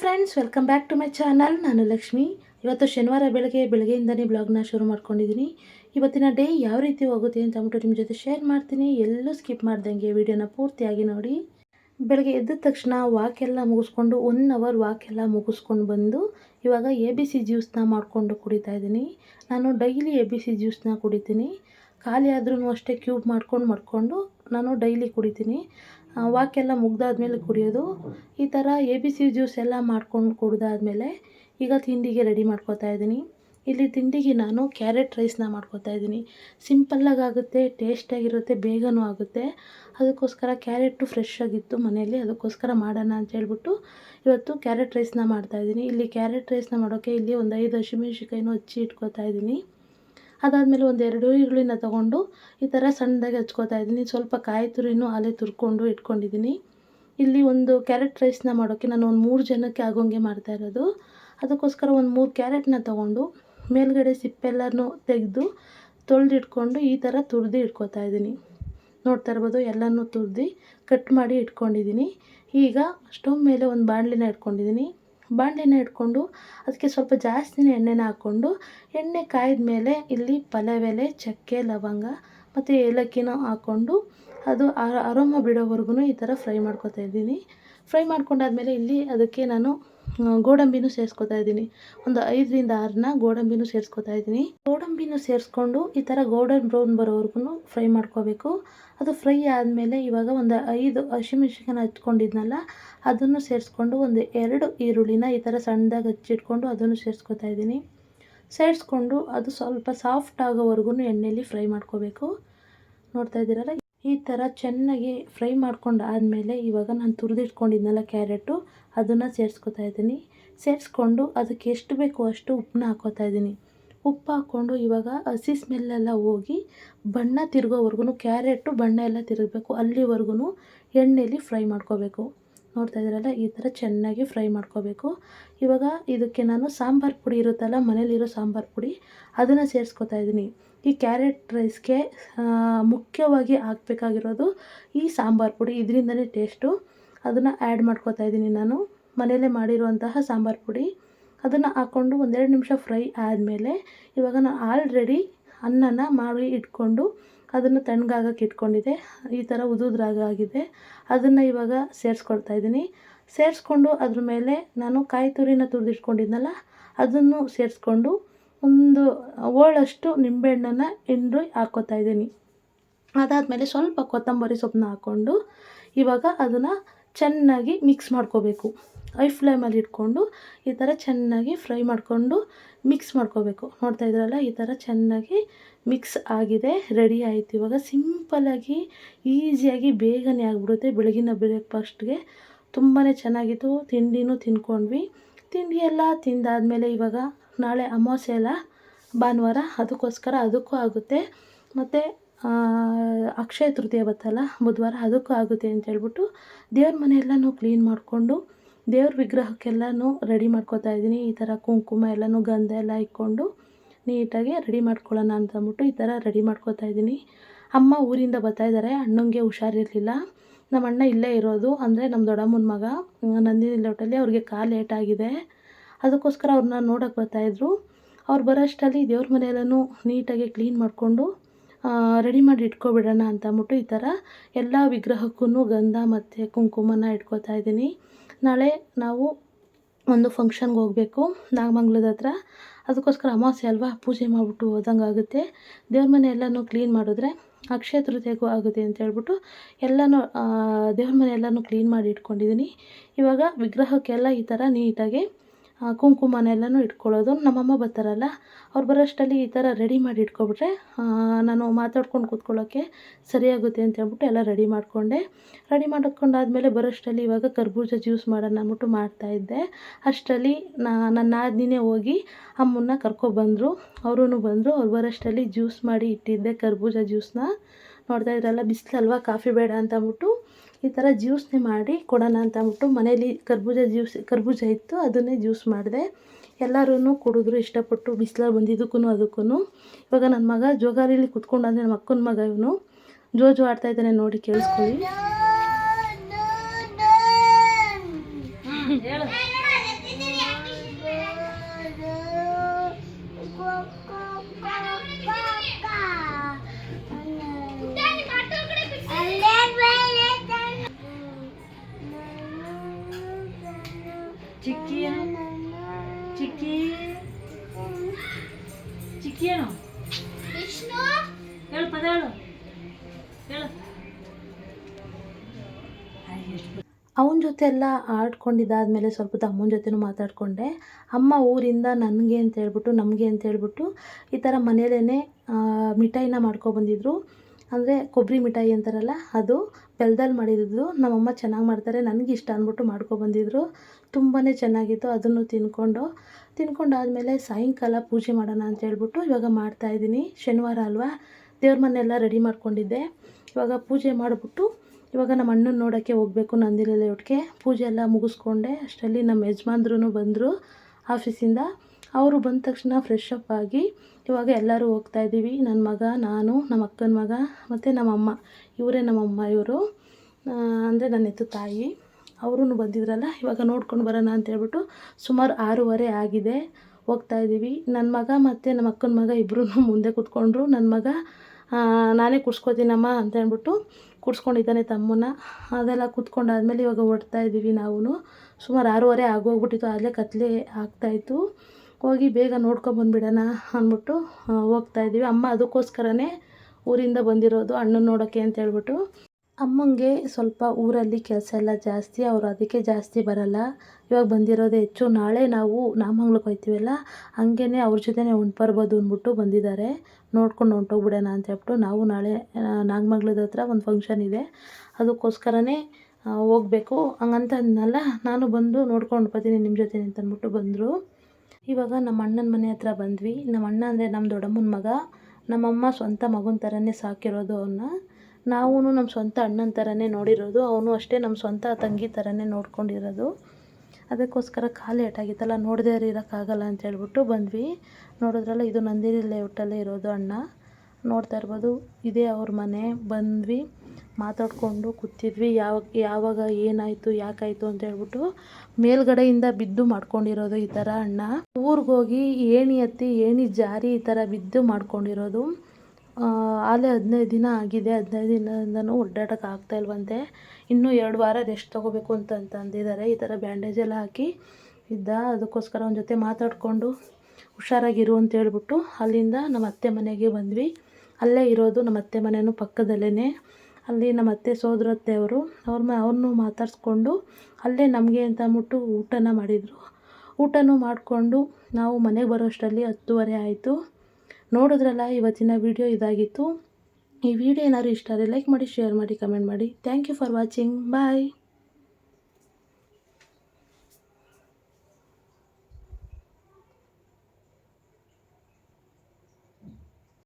Friends welcome back to my channel ನಾನು ಲಕ್ಷ್ಮಿ. ಇವತ್ತು ಶನಿವಾರ ಬೆಳಗ್ಗೆ, ಬೆಳಗ್ಗೆಯಿಂದನೇ ಬ್ಲಾಗ್ನ ಶುರು ಮಾಡ್ಕೊಂಡಿದ್ದೀನಿ ಇವತ್ತಿನ ಡೇ ಯಾವ ರೀತಿ ಹೋಗುತ್ತೆ ಅಂತ ಅಂದ್ಬಿಟ್ಟು ನಿಮ್ಮ ಜೊತೆ ಶೇರ್ ಮಾಡ್ತೀನಿ. ಎಲ್ಲೂ ಸ್ಕಿಪ್ ಮಾಡ್ದಂಗೆ ವಿಡಿಯೋನ ಪೂರ್ತಿಯಾಗಿ ನೋಡಿ. ಬೆಳಗ್ಗೆ ಎದ್ದ ತಕ್ಷಣ ವಾಕ್ ಎಲ್ಲ ಮುಗಿಸ್ಕೊಂಡು ಒನ್ ಅವರ್ ವಾಕ್ ಎಲ್ಲ ಮುಗಿಸ್ಕೊಂಡು ಬಂದು, ಇವಾಗ ಎ ಬಿ ಸಿ ಜ್ಯೂಸ್ನ ಮಾಡಿಕೊಂಡು ಕುಡಿತಾ ಇದ್ದೀನಿ ನಾನು ಡೈಲಿ ಎ ಬಿ ಸಿ ಜ್ಯೂಸ್ನ ಕುಡಿತೀನಿ. ಖಾಲಿ ಆದ್ರೂ ಅಷ್ಟೇ ಕ್ಯೂಬ್ ಮಾಡ್ಕೊಂಡು ಮಾಡ್ಕೊಂಡು ನಾನು ಡೈಲಿ ಕುಡಿತೀನಿ. ವಾಕ್ ಮುಗಿದಾದ್ಮೇಲೆ ಮುಗ್ದಾದ್ಮೇಲೆ ಕುಡಿಯೋದು. ಈ ಥರ ಎ ಬಿ ಸಿ ಜ್ಯೂಸ್ ಎಲ್ಲ ಮಾಡ್ಕೊಂಡು ಕುಡಿದಾದ್ಮೇಲೆ ಈಗ ತಿಂಡಿಗೆ ರೆಡಿ ಮಾಡ್ಕೊತಾ ಇದ್ದೀನಿ. ಇಲ್ಲಿ ತಿಂಡಿಗೆ ನಾನು ಕ್ಯಾರೆಟ್ ರೈಸ್ನ ಮಾಡ್ಕೊತಾ ಇದ್ದೀನಿ. ಸಿಂಪಲ್ಲಾಗಿ ಆಗುತ್ತೆ ಟೇಸ್ಟಾಗಿರುತ್ತೆ ಬೇಗನೂ ಆಗುತ್ತೆ. ಅದಕ್ಕೋಸ್ಕರ ಕ್ಯಾರೆಟು ಫ್ರೆಶ್ ಆಗಿತ್ತು ಮನೆಯಲ್ಲಿ, ಅದಕ್ಕೋಸ್ಕರ ಮಾಡೋಣ ಅಂತ ಹೇಳ್ಬಿಟ್ಟು ಇವತ್ತು ಕ್ಯಾರೆಟ್ ರೈಸ್ನ ಮಾಡ್ತಾಯಿದ್ದೀನಿ ಇಲ್ಲಿ ಕ್ಯಾರೆಟ್ ರೈಸ್ನ ಮಾಡೋಕ್ಕೆ ಇಲ್ಲಿ ಒಂದು ಐದು ಹಸಿಮೆಣ್ಸಿಕಾಯಿನೂ ಹಚ್ಚಿ ಇಟ್ಕೊತಾ ಇದ್ದೀನಿ. ಅದಾದಮೇಲೆ ಒಂದು ಎರಡು ಈರುಳ್ಳಿನ ತಗೊಂಡು ಈ ಥರ ಸಣ್ಣದಾಗಿ ಹಚ್ಕೋತಾ ಇದ್ದೀನಿ. ಸ್ವಲ್ಪ ಕಾಯಿ ತುರಿನೂ ಆಲೆ ತುರ್ಕೊಂಡು ಇಟ್ಕೊಂಡಿದ್ದೀನಿ. ಇಲ್ಲಿ ಒಂದು ಕ್ಯಾರೆಟ್ ರೈಸ್ನ ಮಾಡೋಕ್ಕೆ ನಾನು ಒಂದು ಮೂರು ಜನಕ್ಕೆ ಆಗೋಂಗೆ ಮಾಡ್ತಾ ಇರೋದು. ಅದಕ್ಕೋಸ್ಕರ ಒಂದು ಮೂರು ಕ್ಯಾರೆಟ್ನ ತಗೊಂಡು ಮೇಲ್ಗಡೆ ಸಿಪ್ಪೆಲ್ಲನೂ ತೆಗೆದು ತೊಳೆದಿಟ್ಕೊಂಡು ಈ ಥರ ತುರಿದು ಇಟ್ಕೊತಾ ಇದ್ದೀನಿ. ನೋಡ್ತಾ ಇರ್ಬೋದು ಎಲ್ಲನೂ ತುರಿದು ಕಟ್ ಮಾಡಿ ಇಟ್ಕೊಂಡಿದ್ದೀನಿ. ಈಗ ಸ್ಟವ್ ಮೇಲೆ ಒಂದು ಬಾಣಲಿನ ಇಟ್ಕೊಂಡಿದ್ದೀನಿ. ಬಾಣಲಿನ ಇಟ್ಕೊಂಡು ಅದಕ್ಕೆ ಸ್ವಲ್ಪ ಜಾಸ್ತಿನೇ ಎಣ್ಣೆನ ಹಾಕ್ಕೊಂಡು ಎಣ್ಣೆ ಕಾಯ್ದ ಮೇಲೆ ಇಲ್ಲಿ ಪಲಾವೆಲೆ, ಚಕ್ಕೆ, ಲವಂಗ ಮತ್ತು ಏಲಕ್ಕಿನ ಹಾಕ್ಕೊಂಡು ಅದು ಅರೋಮ ಬಿಡೋವರೆಗೂ ಈ ಥರ ಫ್ರೈ ಮಾಡ್ಕೊತಾ ಇದ್ದೀನಿ. ಫ್ರೈ ಮಾಡ್ಕೊಂಡಾದ್ಮೇಲೆ ಇಲ್ಲಿ ಅದಕ್ಕೆ ನಾನು ಗೋಡಂಬಿನೂ ಸೇರಿಸ್ಕೊತಾ ಇದ್ದೀನಿ. ಒಂದು ಐದರಿಂದ ಆರನ್ನ ಗೋಡಂಬಿನೂ ಸೇರಿಸ್ಕೊತಾ ಇದ್ದೀನಿ. ಗೋಡಂಬಿನೂ ಸೇರಿಸ್ಕೊಂಡು ಈ ಥರ ಗೋಲ್ಡನ್ ಬ್ರೌನ್ ಬರೋವರೆಗೂ ಫ್ರೈ ಮಾಡ್ಕೋಬೇಕು. ಅದು ಫ್ರೈ ಆದಮೇಲೆ ಇವಾಗ ಒಂದು ಐದು ಹಸಿಮೆಣ್ಸಿಕಾಯನ್ನ ಹಚ್ಕೊಂಡಿದ್ನಲ್ಲ ಅದನ್ನು ಸೇರಿಸ್ಕೊಂಡು ಒಂದು ಎರಡು ಈರುಳ್ಳಿನ ಈ ಥರ ಸಣ್ಣದಾಗಿ ಹಚ್ಚಿಟ್ಕೊಂಡು ಅದನ್ನು ಸೇರಿಸ್ಕೊತಾ ಇದ್ದೀನಿ. ಸೇರಿಸ್ಕೊಂಡು ಅದು ಸ್ವಲ್ಪ ಸಾಫ್ಟ್ ಆಗೋವರೆಗೂ ಎಣ್ಣೆಯಲ್ಲಿ ಫ್ರೈ ಮಾಡ್ಕೋಬೇಕು. ನೋಡ್ತಾ ಇದ್ದೀರಲ್ಲ? ಈ ಥರ ಚೆನ್ನಾಗಿ ಫ್ರೈ ಮಾಡ್ಕೊಂಡು ಆದಮೇಲೆ ಇವಾಗ ನಾನು ತುರಿದಿಟ್ಕೊಂಡಿದ್ನಲ್ಲ ಕ್ಯಾರೆಟು, ಅದನ್ನು ಸೇರಿಸ್ಕೊತಾ ಇದ್ದೀನಿ. ಸೇರಿಸ್ಕೊಂಡು ಅದಕ್ಕೆ ಎಷ್ಟು ಬೇಕೋ ಅಷ್ಟು ಉಪ್ಪನ್ನ ಹಾಕೋತಾ ಇದ್ದೀನಿ. ಉಪ್ಪು ಹಾಕ್ಕೊಂಡು ಇವಾಗ ಹಸಿ ಸ್ಮೆಲ್ಲೆಲ್ಲ ಹೋಗಿ ಬಣ್ಣ ತಿರುಗೋವರೆಗೂ ಕ್ಯಾರೆಟು ಬಣ್ಣ ಎಲ್ಲ ತಿರುಗಬೇಕು ಅಲ್ಲಿವರೆಗೂ ಎಣ್ಣೆಯಲ್ಲಿ ಫ್ರೈ ಮಾಡ್ಕೋಬೇಕು. ನೋಡ್ತಾ ಇದ್ದೀರಲ್ಲ ಈ ಥರ ಚೆನ್ನಾಗಿ ಫ್ರೈ ಮಾಡ್ಕೋಬೇಕು. ಇವಾಗ ಇದಕ್ಕೆ ನಾನು ಸಾಂಬಾರು ಪುಡಿ ಇರುತ್ತಲ್ಲ, ಮನೇಲಿರೋ ಸಾಂಬಾರು ಪುಡಿ, ಅದನ್ನು ಸೇರಿಸ್ಕೊತಾ ಇದ್ದೀನಿ. ಈ ಕ್ಯಾರೆಟ್ ರೈಸ್ಗೆ ಮುಖ್ಯವಾಗಿ ಹಾಕ್ಬೇಕಾಗಿರೋದು ಈ ಸಾಂಬಾರು ಪುಡಿ, ಇದರಿಂದನೇ ಟೇಸ್ಟು. ಅದನ್ನು ಆ್ಯಡ್ ಮಾಡ್ಕೊತಾ ಇದ್ದೀನಿ ನಾನು. ಮನೆಯಲ್ಲೇ ಮಾಡಿರುವಂತಹ ಸಾಂಬಾರು ಪುಡಿ. ಅದನ್ನು ಹಾಕ್ಕೊಂಡು ಒಂದೆರಡು ನಿಮಿಷ ಫ್ರೈ ಆದಮೇಲೆ, ಇವಾಗ ನಾನು ಆಲ್ರೆಡಿ ಅನ್ನನ ಮಾಡಿ ಇಟ್ಕೊಂಡು ಅದನ್ನು ತಣ್ಣಗಾಗಕ್ಕೆ ಇಟ್ಕೊಂಡಿದ್ದೆ ಈ ಥರ ಉದುದ್ರಾಗ ಆಗಿದೆ. ಅದನ್ನು ಇವಾಗ ಸೇರಿಸ್ಕೊಳ್ತಾ ಇದ್ದೀನಿ. ಸೇರಿಸ್ಕೊಂಡು ಅದ್ರ ಮೇಲೆ ನಾನು ಕಾಯಿ ತುರಿನ ತುರಿದಿಟ್ಕೊಂಡಿದ್ನಲ್ಲ, ಅದನ್ನು ಸೇರಿಸ್ಕೊಂಡು ಒಂದು ಓಳಷ್ಟು ನಿಂಬೆಹಣ್ಣನ್ನು ಹಿಂಡು ಹಾಕ್ಕೋತಾ ಇದ್ದೀನಿ. ಅದಾದಮೇಲೆ ಸ್ವಲ್ಪ ಕೊತ್ತಂಬರಿ ಸೊಪ್ಪನ್ನ ಹಾಕ್ಕೊಂಡು ಇವಾಗ ಅದನ್ನು ಚೆನ್ನಾಗಿ ಮಿಕ್ಸ್ ಮಾಡ್ಕೋಬೇಕು. ಐ ಫ್ಲೇಮಲ್ಲಿ ಇಟ್ಕೊಂಡು ಈ ಥರ ಚೆನ್ನಾಗಿ ಫ್ರೈ ಮಾಡಿಕೊಂಡು ಮಿಕ್ಸ್ ಮಾಡ್ಕೋಬೇಕು. ನೋಡ್ತಾ ಇದ್ರಲ್ಲ ಈ ಥರ ಚೆನ್ನಾಗಿ ಮಿಕ್ಸ್ ಆಗಿದೆ, ರೆಡಿ ಆಯಿತು. ಇವಾಗ ಸಿಂಪಲಾಗಿ ಈಸಿಯಾಗಿ ಬೇಗನೆ ಆಗಿಬಿಡುತ್ತೆ. ಬೆಳಗಿನ ಬ್ರೇಕ್ಫಾಸ್ಟ್ಗೆ ತುಂಬಾ ಚೆನ್ನಾಗಿತ್ತು. ತಿಂಡಿನೂ ತಿನ್ಕೊಂಡ್ವಿ ತಿಂಡಿ ಎಲ್ಲ ತಿಂದಾದಮೇಲೆ ಇವಾಗ ನಾಳೆ ಅಮಾವಾಸ್ಯೆ ಎಲ್ಲ ಭಾನುವಾರ. ಅದಕ್ಕೋಸ್ಕರ ಅದಕ್ಕೂ ಆಗುತ್ತೆ. ಮತ್ತು ಅಕ್ಷಯ ತೃತೀಯ ಬತ್ತಲ್ಲ, ಬುಧವಾರ ಅದಕ್ಕೂ ಆಗುತ್ತೆ ಅಂತ ಹೇಳ್ಬಿಟ್ಟು ದೇವ್ರ ಮನೆಯೆಲ್ಲನೂ ಕ್ಲೀನ್ ಮಾಡಿಕೊಂಡು ದೇವ್ರ ವಿಗ್ರಹಕ್ಕೆಲ್ಲನೂ ರೆಡಿ ಮಾಡ್ಕೋತಾ ಇದ್ದೀನಿ. ಈ ಥರ ಕುಂಕುಮ ಎಲ್ಲನೂ ಗಂಧ ಎಲ್ಲ ಇಟ್ಕೊಂಡು ನೀಟಾಗಿ ರೆಡಿ ಮಾಡ್ಕೊಳ್ಳೋಣ ಅಂತ ಅಂದ್ಬಿಟ್ಟು ಈ ಥರ ರೆಡಿ ಮಾಡ್ಕೊತಾ ಇದ್ದೀನಿ. ಅಮ್ಮ ಊರಿಂದ ಬರ್ತಾಯಿದ್ದಾರೆ ಅಣ್ಣಂಗೆ ಹುಷಾರಿರಲಿಲ್ಲ. ನಮ್ಮ ಅಣ್ಣ ಇಲ್ಲೇ ಇರೋದು. ಅಂದರೆ ನಮ್ಮ ದೊಡ್ಡಮ್ಮನ ಮಗ, ನಂದಿನಿ ಲೋಟಲ್ಲಿ ಅವ್ರಿಗೆ ಕಾಲು ಲೇಟಾಗಿದೆ ಅದಕ್ಕೋಸ್ಕರ ಅವ್ರನ್ನ ನೋಡೋಕೆ ಬರ್ತಾಯಿದ್ರು ಅವ್ರು ಬರೋಷ್ಟರಲ್ಲಿ ದೇವ್ರ ಮನೆಯೆಲ್ಲನೂ ನೀಟಾಗಿ ಕ್ಲೀನ್ ಮಾಡಿಕೊಂಡು ರೆಡಿ ಮಾಡಿ ಇಟ್ಕೊಬಿಡೋಣ ಅಂತ ಅಂದ್ಬಿಟ್ಟು ಈ ಥರ ಎಲ್ಲ ವಿಗ್ರಹಕ್ಕೂ ಗಂಧ ಮತ್ತು ಕುಂಕುಮನ ಇಟ್ಕೋತಾ ಇದ್ದೀನಿ. ನಾಳೆ ನಾವು ಒಂದು ಫಂಕ್ಷನ್ಗೆ ಹೋಗಬೇಕು, ನಾಗಮಂಗ್ಲದ ಹತ್ರ. ಅದಕ್ಕೋಸ್ಕರ ಅಮಾವಾಸ್ಯೆ ಅಲ್ವಾ? ಪೂಜೆ ಮಾಡಿಬಿಟ್ಟು ಹೋದಂಗೆ ಆಗುತ್ತೆ. ದೇವ್ರ ಮನೆ ಎಲ್ಲನೂ ಕ್ಲೀನ್ ಮಾಡಿದ್ರೆ ಅಕ್ಷಯ ತೃತೀಯಗೂ ಆಗುತ್ತೆ ಅಂತ ಹೇಳ್ಬಿಟ್ಟು ಎಲ್ಲನೂ ದೇವ್ರ ಮನೆ ಎಲ್ಲನೂ ಕ್ಲೀನ್ ಮಾಡಿ ಇಟ್ಕೊಂಡಿದ್ದೀನಿ. ಇವಾಗ ವಿಗ್ರಹಕ್ಕೆಲ್ಲ ಈ ಥರ ನೀಟಾಗಿ ಕುಂಕುಮನೆಲ್ಲನೂ ಇಟ್ಕೊಳ್ಳೋದು. ನಮ್ಮಮ್ಮ ಬರ್ತಾರಲ್ಲ, ಅವ್ರು ಬರೋಷ್ಟರಲ್ಲಿ ಈ ಥರ ರೆಡಿ ಮಾಡಿ ಇಟ್ಕೊಬಿಟ್ರೆ ನಾನು ಮಾತಾಡ್ಕೊಂಡು ಕೂತ್ಕೊಳ್ಳೋಕ್ಕೆ ಸರಿಯಾಗುತ್ತೆ ಅಂತ ಹೇಳ್ಬಿಟ್ಟು ಎಲ್ಲ ರೆಡಿ ಮಾಡಿಕೊಂಡೆ. ರೆಡಿ ಮಾಡ್ಕೊಂಡಾದ್ಮೇಲೆ ಬರೋಷ್ಟರಲ್ಲಿ ಇವಾಗ ಕರ್ಬೂಜ ಜ್ಯೂಸ್ ಮಾಡೋಣ ಅಂದ್ಬಿಟ್ಟು ಮಾಡ್ತಾಯಿದ್ದೆ ಅಷ್ಟರಲ್ಲಿ ನನ್ನ ನಾದಿನಿನೇ ಹೋಗಿ ಅಮ್ಮನ್ನ ಕರ್ಕೊಬಂದರು ಅವರೂ ಬಂದರು. ಅವ್ರು ಬರೋಷ್ಟರಲ್ಲಿ ಜ್ಯೂಸ್ ಮಾಡಿ ಇಟ್ಟಿದ್ದೆ ಕರ್ಬೂಜ ಜ್ಯೂಸನ್ನ ನೋಡ್ತಾ ಇದ್ರಲ್ಲ, ಬಿಸಿಲಲ್ವಾ, ಕಾಫಿ ಬೇಡ ಅಂತ ಅಂದ್ಬಿಟ್ಟು ಈ ಥರ ಜ್ಯೂಸ್ನೇ ಮಾಡಿ ಕೊಡೋಣ ಅಂತ ಅಂದ್ಬಿಟ್ಟು ಮನೇಲಿ ಕರ್ಬೂಜ ಜ್ಯೂಸ್, ಕರ್ಬೂಜ ಇತ್ತು, ಅದನ್ನೇ ಜ್ಯೂಸ್ ಮಾಡಿದೆ. ಎಲ್ಲರೂ ಕುಡಿದ್ರು, ಇಷ್ಟಪಟ್ಟು ಬಿಸಿಲಲ್ಲಿ ಬಂದಿದ್ದಕ್ಕೂ ಅದಕ್ಕೂ ಇವಾಗ ನನ್ನ ಮಗ ಜೋಗಾಲಿಲಿ ಕುತ್ಕೊಂಡು ಅಂದರೆ ನಮ್ಮ ಅಕ್ಕನ ಮಗ ಇವನು. ಜೋಜು ಜೋ ಆಡ್ತಾ ಇದ್ದಾನೆ ನೋಡಿ, ಕೇಳಿಸ್ಕೊಳ್ಳಿ. ಚಿಕ್ಕಿ ಚಿಕ್ಕಿ ಚಿಕ್ಕಿ ಏನು ವಿಷ್ಣು ಹೇಳು ಪದ ಹೇಳು. ಹೇಳು. ಅವನ ಜೊತೆ ಎಲ್ಲ ಆಡ್ಕೊಂಡಿದ್ದಾದಮೇಲೆ ಸ್ವಲ್ಪ ತಮ್ಮನ ಅಮ್ಮನ ಜೊತೆನೂ ಮಾತಾಡಿಕೊಂಡೆ. ಅಮ್ಮ ಊರಿಂದ ನನಗೆ ಅಂತ ಹೇಳ್ಬಿಟ್ಟು ನಮಗೆ ಅಂತ ಹೇಳ್ಬಿಟ್ಟು ಈ ಥರ ಮನೇಲೇ ಮಿಠಾಯಿನ ಮಾಡ್ಕೊಬಂದಿದ್ರು ಅಂದರೆ ಕೊಬ್ಬರಿ ಮಿಠಾಯಿ ಅಂತಾರಲ್ಲ, ಅದು ಬೆಲ್ದಲ್ಲಿ ಮಾಡಿದ್ದು ನಮ್ಮಮ್ಮ ಚೆನ್ನಾಗಿ ಮಾಡ್ತಾರೆ, ನನಗೆ ಇಷ್ಟ ಅಂದ್ಬಿಟ್ಟು ಮಾಡ್ಕೊಬಂದಿದ್ರು ತುಂಬಾ ಚೆನ್ನಾಗಿತ್ತು, ಅದನ್ನು ತಿಂದ್ಕೊಂಡು ತಿನ್ಕೊಂಡಾದಮೇಲೆ ಸಾಯಂಕಾಲ ಪೂಜೆ ಮಾಡೋಣ ಅಂತ ಹೇಳ್ಬಿಟ್ಟು ಇವಾಗ ಮಾಡ್ತಾಯಿದ್ದೀನಿ ಶನಿವಾರ ಅಲ್ವಾ? ದೇವ್ರ ಮನೆಯೆಲ್ಲ ರೆಡಿ ಮಾಡ್ಕೊಂಡಿದ್ದೆ. ಇವಾಗ ಪೂಜೆ ಮಾಡಿಬಿಟ್ಟು ಇವಾಗ ನಮ್ಮ ಅಣ್ಣನ ನೋಡೋಕ್ಕೆ ಹೋಗಬೇಕು ನಂದಿನಿ ಒಟ್ಟಿಗೆ ಪೂಜೆ ಎಲ್ಲ ಮುಗಿಸ್ಕೊಂಡೆ. ಅಷ್ಟರಲ್ಲಿ ನಮ್ಮ ಯಜಮಾನ್ರು ಬಂದರು ಆಫೀಸಿಂದ. ಅವರು ಬಂದ ತಕ್ಷಣ ಫ್ರೆಶ್ ಅಪ್ ಆಗಿ ಇವಾಗ ಎಲ್ಲರೂ ಹೋಗ್ತಾ ಇದ್ದೀವಿ. ನನ್ನ ಮಗ, ನಾನು ನಮ್ಮ ಅಕ್ಕನ ಮಗ ಮತ್ತು ನಮ್ಮಮ್ಮ ಇವರೇ ನಮ್ಮಮ್ಮ ಇವರು. ಅಂದರೆ ನನ್ನ ಎತ್ತು ತಾಯಿ. ಅವರೂ ಬಂದಿದ್ರಲ್ಲ, ಇವಾಗ ನೋಡ್ಕೊಂಡು ಬರೋಣ ಅಂತ ಹೇಳ್ಬಿಟ್ಟು ಸುಮಾರು ಆರೂವರೆ ಆಗಿದೆ. ಹೋಗ್ತಾ ಇದ್ದೀವಿ. ನನ್ನ ಮಗ ಮತ್ತು ನಮ್ಮ ಅಕ್ಕನ ಮಗ ಇಬ್ಬರೂ ಮುಂದೆ ಕೂತ್ಕೊಂಡ್ರು. ನನ್ನ ಮಗ ನಾನೇ ಕುಡ್ಸ್ಕೊತೀನಮ್ಮ ಅಂತ ಹೇಳ್ಬಿಟ್ಟು ಕುಡ್ಸ್ಕೊಂಡಿದ್ದಾನೆ ತಮ್ಮನ್ನ. ಅದೆಲ್ಲ ಕೂತ್ಕೊಂಡಾದ್ಮೇಲೆ ಇವಾಗ ಇದ್ದೀವಿ ನಾವು ಸುಮಾರು ಆರೂವರೆ ಆಗೋಗ್ಬಿಟ್ಟಿತ್ತು. ಆಗಲೇ ಕತ್ಲೆ ಆಗ್ತಾಯಿತ್ತು ಹೋಗಿ ಬೇಗ ನೋಡ್ಕೊಂಬಂದ್ಬಿಡೋಣ ಅಂದ್ಬಿಟ್ಟು ಹೋಗ್ತಾ ಇದ್ದೀವಿ. ಅಮ್ಮ ಅದಕ್ಕೋಸ್ಕರನೇ ಊರಿಂದ ಬಂದಿರೋದು ಅಣ್ಣನ ನೋಡೋಕ್ಕೆ ಅಂತ ಹೇಳ್ಬಿಟ್ಟು. ಅಮ್ಮಂಗೆ ಸ್ವಲ್ಪ ಊರಲ್ಲಿ ಕೆಲಸ ಎಲ್ಲ ಜಾಸ್ತಿ, ಅವರು ಅದಕ್ಕೆ ಜಾಸ್ತಿ ಬರಲ್ಲ. ಇವಾಗ ಬಂದಿರೋದೇ ಹೆಚ್ಚು. ನಾಳೆ ನಾವು ನಾಮಂಗ್ಳಕ್ಕೆ ಹೋಗ್ತೀವಲ್ಲ ಹಂಗೇ ಅವ್ರ ಜೊತೆನೇ ಹೊಂಟು ಬರ್ಬೋದು ಅಂದ್ಬಿಟ್ಟು ಬಂದಿದ್ದಾರೆ. ನೋಡ್ಕೊಂಡು ಹೊಂಟೋಗ್ಬಿಡೋಣ ಅಂತ ಹೇಳ್ಬಿಟ್ಟು ನಾವು ನಾಳೆ ನಾಗಮಂಗ್ಲದ ಹತ್ರ ಒಂದು ಫಂಕ್ಷನ್ ಇದೆ. ಅದಕ್ಕೋಸ್ಕರನೇ ಹೋಗಬೇಕು. ಹಂಗಂತ ಅಂದ್ನಲ್ಲ ನಾನು ಬಂದು ನೋಡ್ಕೊಂಡು ಬರ್ತೀನಿ ನಿಮ್ಮ ಜೊತೆ ಅಂತಂದ್ಬಿಟ್ಟು ಬಂದರು. ಇವಾಗ ನಮ್ಮ ಅಣ್ಣನ ಮನೆ ಹತ್ರ ಬಂದ್ವಿ. ನಮ್ಮ ಅಣ್ಣ ಅಂದರೆ ನಮ್ಮ ದೊಡ್ಡಮ್ಮನ ಮಗ. ನಮ್ಮಮ್ಮ ಸ್ವಂತ ಮಗನ ಥರನೇ ಸಾಕಿರೋದು ಅವನ್ನ ನಾವೂ ನಮ್ಮ ಸ್ವಂತ ಅಣ್ಣನ ಥರನೇ ನೋಡಿರೋದು. ಅವನು ಅಷ್ಟೇ ನಮ್ಮ ಸ್ವಂತ ತಂಗಿ ಥರನೇ ನೋಡ್ಕೊಂಡಿರೋದು. ಅದಕ್ಕೋಸ್ಕರ ಖಾಲಿ ಏಟಾಗಿತ್ತಲ್ಲ ನೋಡದೇ ಇರೋಕ್ಕಾಗಲ್ಲ ಅಂತ ಹೇಳ್ಬಿಟ್ಟು ಬಂದ್ವಿ. ನೋಡಿದ್ರಲ್ಲ, ಇದು ನಂದಿನಿ ಲೇಔಟಲ್ಲೇ ಇರೋದು ಅಣ್ಣ. ನೋಡ್ತಾ ಇರ್ಬೋದು, ಇದೇ ಅವ್ರ ಮನೆ. ಬಂದ್ವಿ. ಮಾತಾಡಿಕೊಂಡು ಕೂತಿದ್ವಿ. ಯಾವಾಗ ಯಾವಾಗ ಏನಾಯಿತು, ಯಾಕಾಯಿತು ಅಂತ ಹೇಳ್ಬಿಟ್ಟು ಮೇಲ್ಗಡೆಯಿಂದ ಬಿದ್ದು ಮಾಡ್ಕೊಂಡಿರೋದು ಈ ಥರ ಅಣ್ಣ. ಊರಿಗೆ ಹೋಗಿ ಏಣಿ ಹತ್ತಿ ಏಣಿ ಜಾರಿ ಈ ಥರ ಬಿದ್ದು ಮಾಡ್ಕೊಂಡಿರೋದು. ಆಗಲೇ ಹದಿನೈದು ದಿನ ಆಗಿದೆ. ಹದಿನೈದು ದಿನದಿಂದನೂ ಓಡಾಡೋಕೆ ಆಗ್ತಾ ಇಲ್ವಂತೆ. ಇನ್ನೂ ಎರಡು ವಾರ ರೆಸ್ಟ್ ತೊಗೋಬೇಕು ಅಂತ ಅಂತ ಅಂದಿದ್ದಾರೆ ಈ ಥರ ಬ್ಯಾಂಡೇಜ್ ಎಲ್ಲ ಹಾಕಿ ಇದ್ದ. ಅದಕ್ಕೋಸ್ಕರ ಅವನ ಜೊತೆ ಮಾತಾಡಿಕೊಂಡು ಹುಷಾರಾಗಿರು ಅಂತ ಹೇಳ್ಬಿಟ್ಟು ಅಲ್ಲಿಂದ ನಮ್ಮ ಅತ್ತೆ ಮನೆಗೆ ಬಂದ್ವಿ. ಅಲ್ಲೇ ಇರೋದು ನಮ್ಮ ಅತ್ತೆ ಮನೆಯೂ ಪಕ್ಕದಲ್ಲೇ ಅಲ್ಲಿ ನಮ್ಮ ಅತ್ತೆ ಸೋದರತ್ತೆ ಅವರು ಮ, ಅವ್ರನ್ನೂ ಮಾತಾಡಿಸ್ಕೊಂಡು ಅಲ್ಲೇ ನಮಗೆ ಅಂತ ಅಂದ್ಬಿಟ್ಟು ಊಟನ ಮಾಡಿದರು. ಊಟನೂ ಮಾಡಿಕೊಂಡು ನಾವು ಮನೆಗೆ ಬರೋಷ್ಟರಲ್ಲಿ ಹತ್ತುವರೆ ಆಯಿತು. ನೋಡಿದ್ರಲ್ಲ, ಇವತ್ತಿನ ವಿಡಿಯೋ ಇದಾಗಿತ್ತು. ಈ ವಿಡಿಯೋ ಏನಾದ್ರು ಇಷ್ಟ ಆದರೆ ಲೈಕ್ ಮಾಡಿ, ಶೇರ್ ಮಾಡಿ, ಕಮೆಂಟ್ ಮಾಡಿ. Thank you for watching. Bye.